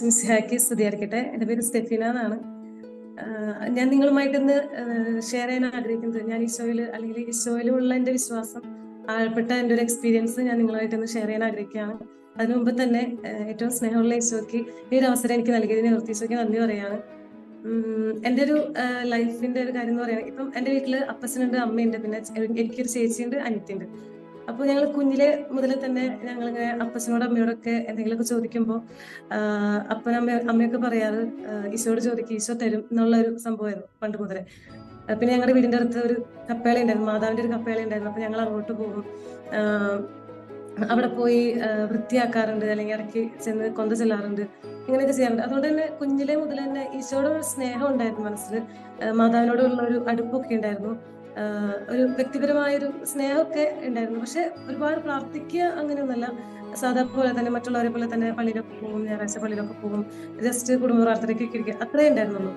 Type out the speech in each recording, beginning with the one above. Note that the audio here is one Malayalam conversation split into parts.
സിൻസിയാക്കി സ്തുതിയായിരിക്കട്ടെ. എന്റെ പേര് സ്റ്റെഫിന എന്നാണ്. ഞാൻ നിങ്ങളുമായിട്ട് ഇന്ന് ഷെയർ ചെയ്യാൻ ആഗ്രഹിക്കുന്നത് ഞാൻ ഈശോയിൽ അല്ലെങ്കിൽ ഈശോയിലുള്ള എന്റെ വിശ്വാസം ആൾപ്പെട്ട എന്റെ ഒരു എക്സ്പീരിയൻസ് ഞാൻ നിങ്ങളുമായിട്ട് ഇന്ന് ഷെയർ ചെയ്യാൻ ആഗ്രഹിക്കുകയാണ്. അതിനു മുമ്പ് തന്നെ ഏറ്റവും സ്നേഹമുള്ള ഈശോയ്ക്ക് ഈ ഒരു അവസരം എനിക്ക് നൽകിയതിന് ഓർത്ത് ഈശോയ്ക്ക് നന്ദി പറയാണ് എന്റെ ഒരു ലൈഫിന്റെ ഒരു കാര്യം എന്ന് പറയുന്നത് ഇപ്പം എന്റെ വീട്ടിൽ അപ്പച്ചനുണ്ട് അമ്മയുണ്ട് പിന്നെ എനിക്കൊരു ചേച്ചിയുണ്ട് അനിയത്തിയുണ്ട്. അപ്പോൾ ഞങ്ങൾ കുഞ്ഞിലെ മുതൽ തന്നെ ഞങ്ങൾ ഇങ്ങനെ അപ്പച്ചനോട് അമ്മയോടൊക്കെ എന്തെങ്കിലുമൊക്കെ ചോദിക്കുമ്പോൾ അപ്പനമ്മ അമ്മ അമ്മയൊക്കെ പറയാറ് ഈശോട് ചോദിക്കും ഈശോ തരും എന്നുള്ള ഒരു സംഭവമായിരുന്നു പണ്ട് മുതലേ. പിന്നെ ഞങ്ങളുടെ വീടിന്റെ അടുത്ത് ഒരു കപ്പേള ഉണ്ടായിരുന്നു മാതാവിന്റെ ഒരു കപ്പേള ഉണ്ടായിരുന്നു അപ്പൊ ഞങ്ങൾ അങ്ങോട്ട് പോകും. അവിടെ പോയി വൃത്തിയാക്കാറുണ്ട് അല്ലെങ്കിൽ ഇടയ്ക്ക് ചെന്ന് കൊന്ത ചെല്ലാറുണ്ട് ഇങ്ങനെയൊക്കെ ചെയ്യാറുണ്ട്. അതുകൊണ്ട് തന്നെ കുഞ്ഞിലെ മുതൽ തന്നെ ഈശോയുടെ ഒരു സ്നേഹം ഉണ്ടായിരുന്നു മനസ്സിൽ മാതാവിനോടുള്ള ഒരു അടുപ്പൊക്കെ ഉണ്ടായിരുന്നു. ഒരു വ്യക്തിപരമായൊരു സ്നേഹമൊക്കെ ഉണ്ടായിരുന്നു. പക്ഷെ ഒരുപാട് പ്രാർത്ഥിക്കുക അങ്ങനെയൊന്നുമല്ല. സാധാ പോലെ തന്നെ മറ്റുള്ളവരെ പോലെ തന്നെ പള്ളിയിലൊക്കെ പോകും ഞായറാഴ്ച പള്ളിയിലൊക്കെ പോകും ജസ്റ്റ് കുടുംബ പ്രാർത്ഥനയ്ക്ക് ഇരിക്കുക. അത്രേ ഉണ്ടായിരുന്നുള്ളൂ.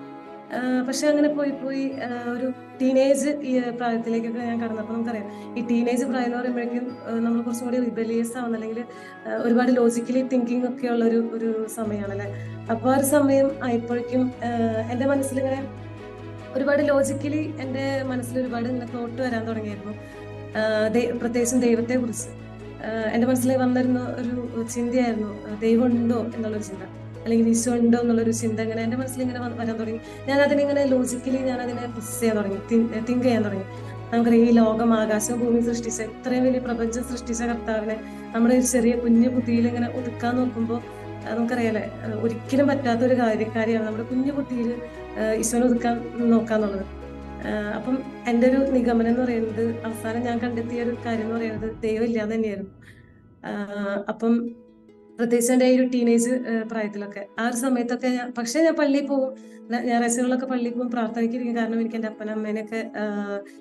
പക്ഷെ അങ്ങനെ പോയി പോയി ഒരു ടീനേജ് പ്രായത്തിലേക്കൊക്കെ ഞാൻ കടന്നപ്പോൾ നമുക്കറിയാം. ഈ ടീനേജ് പ്രായം എന്ന് പറയുമ്പോഴേക്കും നമ്മൾ കുറച്ചും കൂടി റിബലിയസ് ആവുന്ന അല്ലെങ്കിൽ ഒരുപാട് ലോജിക്കലി തിങ്കിങ് ഒക്കെ ഉള്ള ഒരു ഒരു സമയമാണല്ലേ അപ്പോൾ ആ ഒരു സമയം ആയപ്പോഴേക്കും എന്റെ മനസ്സിലിങ്ങനെ ഒരുപാട് ലോജിക്കലി എന്റെ മനസ്സിൽ ഒരുപാട് ഇങ്ങനെ തോട്ട് വരാൻ ദൈ- പ്രത്യേകിച്ചും ദൈവത്തെ കുറിച്ച്. എന്റെ മനസ്സിൽ വന്നിരുന്ന ഒരു ചിന്തയായിരുന്നു ദൈവം ഉണ്ടോ എന്നുള്ളൊരു ചിന്ത. അല്ലെങ്കിൽ ഈശോ ഉണ്ടോ എന്നുള്ളൊരു ചിന്ത ഇങ്ങനെ എന്റെ മനസ്സിൽ ഇങ്ങനെ വരാൻ തുടങ്ങി. ഞാൻ അതിനിങ്ങനെ ലോജിക്കലി ഞാൻ അതിനെ പ്രൊസസ് ചെയ്യാൻ തുടങ്ങി തിങ്ക് ചെയ്യാൻ തുടങ്ങി. നമുക്കറിയാം ഈ ലോകം ആകാശം ഭൂമി സൃഷ്ടിച്ച ഇത്രയും വലിയ പ്രപഞ്ചം സൃഷ്ടിച്ച കർത്താവിനെ നമ്മുടെ ഒരു ചെറിയ കുഞ്ഞു ബുദ്ധിയിൽ ഇങ്ങനെ ഒതുക്കാൻ നോക്കുമ്പോൾ നമുക്കറിയാലേ ഒരിക്കലും പറ്റാത്ത ഒരു കാര്യ നമ്മുടെ കുഞ്ഞു ബുദ്ധിയിൽ ഈശോനെ ഒതുക്കാൻ നോക്കാന്നുള്ളത്. അപ്പം എന്റെ ഒരു നിഗമനം എന്ന് പറയുന്നത് അവസാനം ഞാൻ കണ്ടെത്തിയ ഒരു കാര്യം എന്ന് പറയുന്നത് ദൈവം ഇല്ലാന്ന് തന്നെയായിരുന്നു. അപ്പം പ്രത്യേകിച്ച് എന്റെ ഒരു ടീനേജ് പ്രായത്തിലൊക്കെ ആ ഒരു സമയത്തൊക്കെ ഞാൻ പക്ഷെ ഞാൻ പള്ളിയിൽ പോകും. ഞായറാഴ്ചകളിലൊക്കെ പള്ളിയിൽ പോകും പ്രാർത്ഥനയ്ക്കിരിക്കും. കാരണം എനിക്ക് എന്റെ അപ്പനും അമ്മേനെയൊക്കെ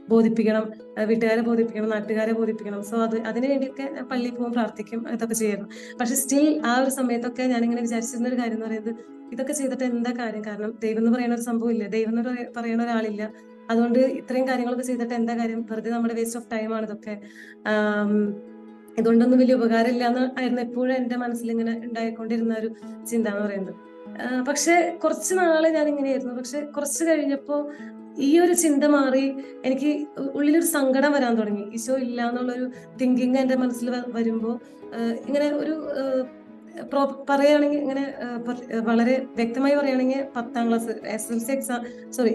ബോധിപ്പിക്കണം വീട്ടുകാരെ ബോധിപ്പിക്കണം നാട്ടുകാരെ ബോധിപ്പിക്കണം. സോ അത് അതിന് വേണ്ടിയൊക്കെ ഞാൻ പള്ളിയിൽ പോകും പ്രാർത്ഥിക്കും അതൊക്കെ ചെയ്യായിരുന്നു. പക്ഷെ സ്റ്റിൽ ആ ഒരു സമയത്തൊക്കെ ഞാനിങ്ങനെ വിചാരിച്ചിരുന്ന ഒരു കാര്യം എന്ന് പറയുന്നത് ഇതൊക്കെ ചെയ്തിട്ട് എന്താ കാര്യം? കാരണം ദൈവം എന്ന് പറയുന്ന ഒരു സംഭവം ഇല്ല. ദൈവം എന്ന് പറയ- പറയുന്ന ഒരാളില്ല. അതുകൊണ്ട് ഇത്രയും കാര്യങ്ങളൊക്കെ ചെയ്തിട്ട് എന്താ കാര്യം? വെറുതെ നമ്മുടെ വേസ്റ്റ് ഓഫ് ടൈം ആണ് ഇതൊക്കെ. ഇതുകൊണ്ടൊന്നും വലിയ ഉപകാരമില്ല എന്ന് ആയിരുന്നു എപ്പോഴും എന്റെ മനസ്സിൽ ഇങ്ങനെ ഉണ്ടായിക്കൊണ്ടിരുന്ന ഒരു ചിന്ത എന്ന് പറയുന്നത്. പക്ഷെ കുറച്ച് നാൾ ഞാൻ ഇങ്ങനെയായിരുന്നു പക്ഷെ കുറച്ച് കഴിഞ്ഞപ്പോ ഈ ഒരു ചിന്ത മാറി എനിക്ക് ഉള്ളിലൊരു സങ്കടം വരാൻ തുടങ്ങി. ഈശോ ഇല്ല എന്നുള്ളൊരു തിങ്കിങ് എന്റെ മനസ്സിൽ വരുമ്പോ ഇങ്ങനെ ഒരു പറയുകയാണെങ്കിൽ ഇങ്ങനെ വളരെ വ്യക്തമായി പറയുകയാണെങ്കിൽ പത്താം class S L C exam sorry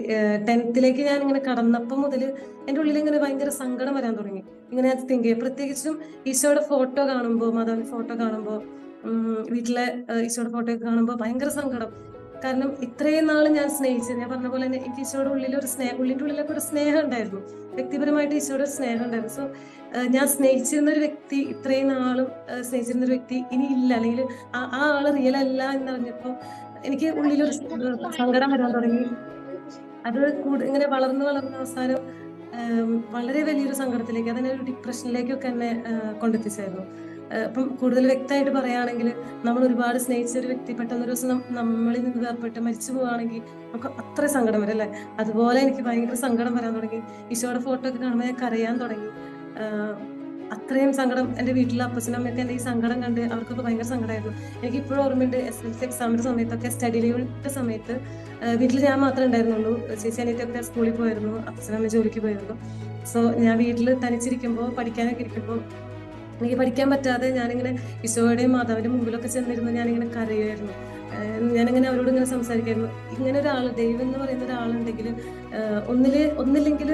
ടെൻത്തിലേക്ക് ഞാൻ ഇങ്ങനെ കടന്നപ്പോൾ മുതൽ എന്റെ ഉള്ളിൽ ഇങ്ങനെ ഭയങ്കര സങ്കടം വരാൻ തുടങ്ങി. ഇങ്ങനെ തിങ്ക് ചെയ്യും പ്രത്യേകിച്ചും ഈശോയുടെ ഫോട്ടോ കാണുമ്പോൾ മാതാവിന്റെ ഫോട്ടോ കാണുമ്പോൾ വീട്ടിലെ ഈശോയുടെ ഫോട്ടോ കാണുമ്പോൾ ഭയങ്കര സങ്കടം. കാരണം ഇത്രയും നാൾ ഞാൻ സ്നേഹിച്ചത് ഞാൻ പറഞ്ഞ പോലെ തന്നെ എനിക്ക് ഈശോയുടെ ഉള്ളിൽ ഒരു സ്നേഹം ഉള്ളിന്റെ ഉള്ളിലൊക്കെ ഒരു സ്നേഹം ഉണ്ടായിരുന്നു വ്യക്തിപരമായിട്ട് ഈശോയുടെ ഒരു സ്നേഹം ഉണ്ടായിരുന്നു സോ ഞാൻ സ്നേഹിച്ചിരുന്ന ഒരു വ്യക്തി ഇത്രയും നാളും സ്നേഹിച്ചിരുന്ന ഒരു വ്യക്തി ഇനി ഇല്ല. അല്ലെങ്കിൽ ആ ആ ആൾ റിയൽ അല്ല എന്ന് പറഞ്ഞപ്പോൾ എനിക്ക് ഉള്ളിലൊരു സങ്കടം വരാൻ തുടങ്ങി. അത് കൂടു ഇങ്ങനെ വളർന്ന് വളർന്ന അവസാനം വളരെ വലിയൊരു സങ്കടത്തിലേക്ക് അതിനെ ഒരു ഡിപ്രഷനിലേക്കൊക്കെ എന്നെ കൊണ്ടെത്തിച്ചായിരുന്നു ഇപ്പം കൂടുതൽ വ്യക്തമായിട്ട് പറയുകയാണെങ്കിൽ നമ്മൾ ഒരുപാട് സ്നേഹിച്ച ഒരു വ്യക്തി പെട്ടെന്ന് ഒരു ദിവസം നമ്മളിൽ നിന്ന് വേർപെട്ട് മരിച്ചു പോവുകയാണെങ്കിൽ നമുക്ക് അത്ര സങ്കടം വരും അല്ലേ? അതുപോലെ എനിക്ക് ഭയങ്കര സങ്കടം വരാൻ തുടങ്ങി. ഈശോയുടെ ഫോട്ടോ ഒക്കെ കാണുമ്പോൾ ഞാൻ കരയാൻ തുടങ്ങി. അത്രയും സങ്കടം എന്റെ വീട്ടിലെ അപ്പച്ചനും അമ്മയൊക്കെ എന്റെ ഈ സങ്കടം കണ്ട് അവർക്കൊക്കെ ഭയങ്കര സങ്കടമായിരുന്നു. എനിക്ക് ഇപ്പോഴും ഓർമ്മയുണ്ട് എസ് എൽ സി എക്സാമിന്റെ സമയത്തൊക്കെ സ്റ്റഡി ലീവിന്റെ സമയത്ത് വീട്ടിൽ ഞാൻ മാത്രമേ ഉണ്ടായിരുന്നുള്ളൂ. ചേച്ചി അനിയത്തൊക്കെ സ്കൂളിൽ പോയിരുന്നു. അപ്പച്ചനമ്മ ജോലിക്ക് പോയിരുന്നു. സോ ഞാൻ വീട്ടിൽ തനിച്ചിരിക്കുമ്പോൾ പഠിക്കാനൊക്കെ ഇരിക്കുമ്പോൾ എനിക്ക് പഠിക്കാൻ പറ്റാതെ ഞാനിങ്ങനെ ഈശോയുടെയും മാതാവിന്റെ മുമ്പിലൊക്കെ ചെന്നിരുന്ന് ഞാനിങ്ങനെ കരയുമായിരുന്നു. ഞാനിങ്ങനെ അവരോട് ഇങ്ങനെ സംസാരിക്കായിരുന്നു. ഇങ്ങനെ ഒരാൾ ദൈവം എന്ന് പറയുന്ന ഒരാളുണ്ടെങ്കിൽ ഒന്നിൽ ഒന്നില്ലെങ്കിൽ